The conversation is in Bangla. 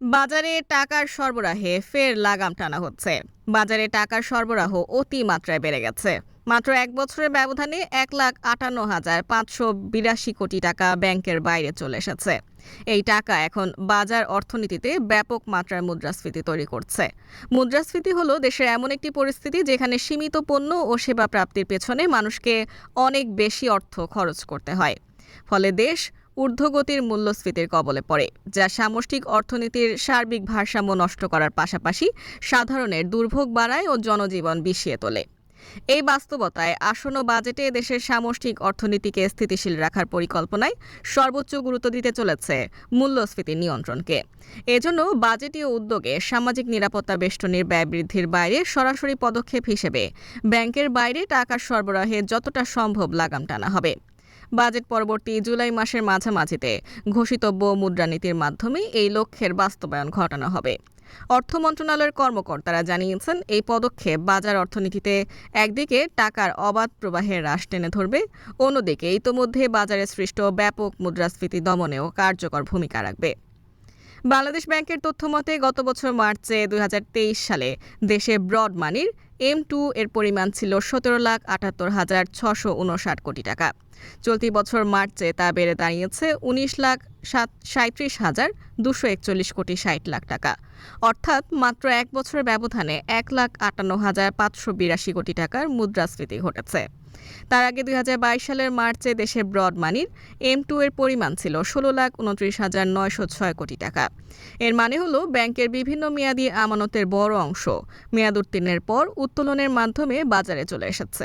বাজারে টাকার সরবরাহে ফের লাগাম টানা হচ্ছে। বাজারে টাকার সরবরাহ অতি মাত্রায় বেড়ে গেছে। মাত্র এক বছরের ব্যবধানে এক লাখ আটান্ন হাজার পাঁচশো বিরাশি কোটি টাকা ব্যাংকের বাইরে চলে এসেছে। এই টাকা এখন বাজার অর্থনীতিতে ব্যাপক মাত্রার মুদ্রাস্ফীতি তৈরি করছে। মুদ্রাস্ফীতি হলো দেশের এমন একটি পরিস্থিতি যেখানে সীমিত পণ্য ও সেবা প্রাপ্তির পেছনে মানুষকে অনেক বেশি অর্থ খরচ করতে হয়। ফলে দেশ ঊর্ধ্বগতির মূল্যস্ফীতির কবলে পড়ে, যা সামষ্টিক অর্থনীতির সার্বিক ভারসাম্য নষ্ট করার পাশাপাশি সাধারণের দুর্ভোগ বাড়ায় ও জনজীবন বিষিয়ে তোলে। এই বাস্তবতায় আসন্ন বাজেটে দেশের সামষ্টিক অর্থনীতিকে স্থিতিশীল রাখার পরিকল্পনায় সর্বোচ্চ গুরুত্ব দিতে চলেছে মূল্যস্ফীতি নিয়ন্ত্রণকে। এজন্য বাজেটীয় উদ্যোগে সামাজিক নিরাপত্তা বেষ্টনীর ব্যয় বৃদ্ধির বাইরে সরাসরি পদক্ষেপ হিসেবে ব্যাংকের বাইরে টাকার সরবরাহে যতটা সম্ভব লাগাম টানা হবে। বাজেট পরবর্তী জুলাই মাসের মাঝামাঝিতে ঘোষিতব্য মুদ্রানীতির মাধ্যমে এই লক্ষ্যের বাস্তবায়ন ঘটানো হবে। অর্থ মন্ত্রণালয়ের কর্মকর্তারা জানিয়েছেন, এই পদক্ষেপ বাজার অর্থনীতিতে একদিকে টাকার অবাধ প্রবাহের হ্রাস টেনে ধরবে, অন্যদিকে ইতোমধ্যে বাজারে সৃষ্ট ব্যাপক মুদ্রাস্ফীতি দমনেও কার্যকর ভূমিকা রাখবে। বাংলাদেশ ব্যাংকের তথ্য মতে, গত বছর মার্চে দু হাজার তেইশ সালে দেশে ব্রড মানির এম টু এর পরিমাণ ছিল সতেরো লাখ আটাত্তর হাজার ছশো উনষাট কোটি টাকা। চলতি বছর মার্চে তা বেড়ে দাঁড়িয়েছে উনিশ লাখ সাত, সাঁত্রিশ হাজার দুশো একচল্লিশ কোটি ষাট লাখ টাকা। অর্থাৎ মাত্র এক বছরের ব্যবধানে এক লাখ আটান্ন হাজার পাঁচশো বিরাশি কোটি টাকার মুদ্রাস্ফীতি ঘটেছে। তার আগে দুই হাজার বাইশ সালের মার্চে দেশে ব্রড মানির এম টু এর পরিমাণ ছিল ষোলো লাখ উনত্রিশ হাজার নয়শো ছয় কোটি টাকা। এর মানে হলো ব্যাংকের বিভিন্ন মেয়াদী আমানতের বড় অংশ মেয়াদ উত্তীর্ণের পর উত্তোলনের মাধ্যমে বাজারে চলে এসেছে।